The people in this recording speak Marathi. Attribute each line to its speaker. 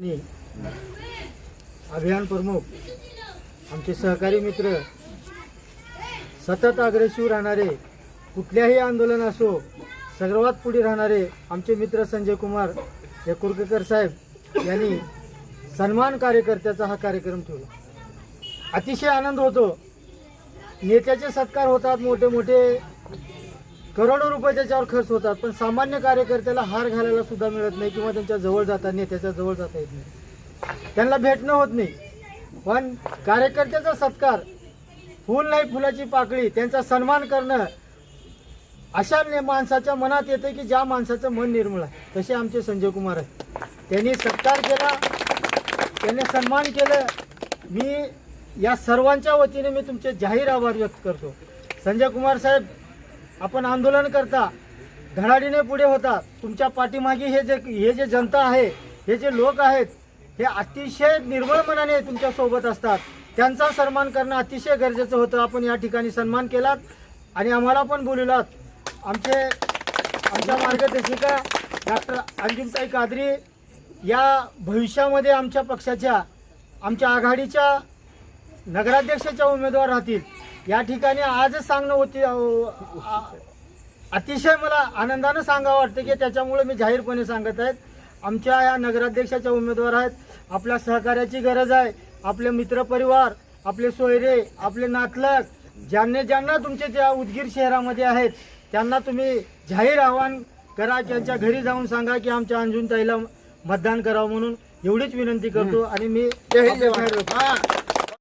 Speaker 1: मी. अभियान प्रमुख आमचे सहकारी मित्र सतत अग्रेसिव्ह राहणारे कुठल्याही आंदोलन असो सर्वात पुढे राहणारे आमचे मित्र संजय कुमार यकुर्केकर साहेब यांनी सन्मान कार्यकर्त्याचा हा कार्यक्रम ठेवला. अतिशय आनंद होतो. नेत्याचे सत्कार होतात मोठे मोठे करोडो रुपये त्याच्यावर खर्च होतात पण सामान्य कार्यकर्त्याला हार घालायला सुद्धा मिळत नाही किंवा त्यांच्या जवळ जाता नेत्याच्या जवळ जाता येत नाही. त्यांना भेटणं होत नाही. पण कार्यकर्त्याचा सत्कार फुल नाही फुलाची पाकळी त्यांचा सन्मान करणं अशा माणसाच्या मनात येतं की ज्या माणसाचं मन निर्मळ आहे. तसे आमचे संजय कुमार आहे त्यांनी सत्कार केला त्यांनी सन्मान केलं. मी या सर्वांच्या वतीने मी तुमचे जाहीर आभार व्यक्त करतो. संजय कुमार साहेब आपण आंदोलन करता धडाडीने पुढे होता. तुमच्या पाठीमागे हे जे हे जे जनता आहे हे जे लोक आहेत हे अतिशय निर्मळ मनाने तुमच्यासोबत असतात. त्यांचा सन्मान करणं अतिशय गरजेचं होतं. आपण या ठिकाणी सन्मान केलात आणि आम्हाला पण बोलवलात आमचे आमच्या मार्गदर्शिका डॉक्टर अंजिमताई कादरी या भविष्यामध्ये आमच्या पक्षाच्या आमच्या आघाडीच्या नगराध्यक्षाच्या उमेदवार राहतील. या ठिकाणी आजच सांगणं होती अतिशय मला आनंदानं सांगावं वाटतं की त्याच्यामुळे मी जाहीरपणे सांगत आहेत. आमच्या या नगराध्यक्षाच्या उमेदवार आहेत. आपल्या सहकार्याची गरज आहे. आपले मित्रपरिवार आपले सोयरे आपले नातलग ज्यांनी ज्यांना तुमचे त्या उदगीर शहरामध्ये आहेत त्यांना तुम्ही जाहीर आवाहन करा. त्यांच्या घरी जाऊन सांगा की आमच्या अंजुनताईला मतदान करावं म्हणून. एवढीच विनंती करतो आणि मी